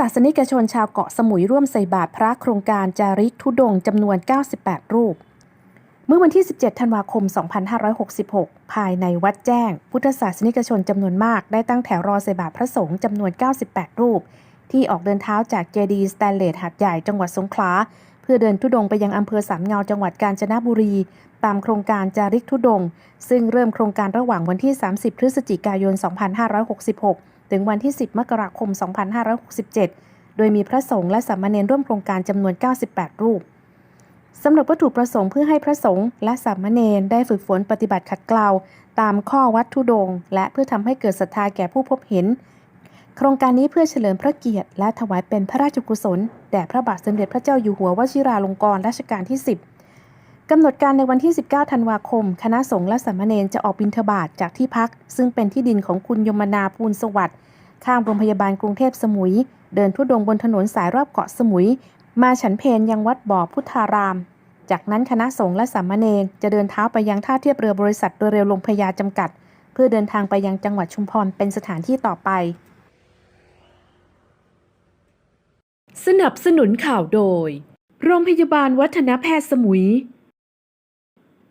ศาสนิกชนชาวเกาะสมุยร่วมใส่บาตรพระโครงการจาริกธุดงจำนวน 98 รูป เมื่อวันที่ 17 ธันวาคม 2566 ภายในวัดแจ้ง พุทธศาสนิกชนจำนวนมากได้ตั้งแถวรอใส่บาตรพระสงฆ์จำนวน 98 รูป ที่ออกเดินเท้าจากเจดีสแตนเลสหัดใหญ่จังหวัดสงขลา เพื่อเดินธุดงไปยังอำเภอสามเงาจังหวัดกาญจนบุรี ตามโครงการจาริกธุดง ซึ่งเริ่มโครงการระหว่างวันที่ 30 พฤศจิกายน 2566 ถึงวันที่ 10 มกราคม 2567 โดยมีพระสงฆ์และสามเณรร่วมโครงการจำนวน 98 รูปสำหรับวัตถุประสงค์เพื่อให้พระสงฆ์และสามเณรได้ฝึกฝนปฏิบัติขัดเกลาตามข้อวัดธุดง และเพื่อทำให้เกิดศรัทธาแก่ผู้พบเห็น โครงการนี้เพื่อเฉลิมพระเกียรติ และถวายเป็นพระราชกุศลแด่พระบาทสมเด็จพระเจ้าอยู่หัววชิราลงกรณรัชกาลที่ 10 กำหนดการในวันที่ 19 ธันวาคม คณะสงฆ์และสามเณรจะออกบิณฑบาตจากที่พัก ซึ่งเป็นที่ดินของคุณยมนาภูลสวัสดิ์ข้างโรงพยาบาลกรุงเทพสมุย เดินทุดงบนถนนสายรอบเกาะสมุย มาฉันเพนยังวัดบ่อพุทธาราม จากนั้นคณะสงฆ์และสามเณรจะเดินเท้าไปยังท่าเทียบเรือบริษัทเรือเร็วลงพญาจำกัด เพื่อเดินทางไปยังจังหวัดชุมพรเป็นสถานที่ต่อไป สนับสนุนข่าวโดย โรงพยาบาลวัฒนแพทย์สมุย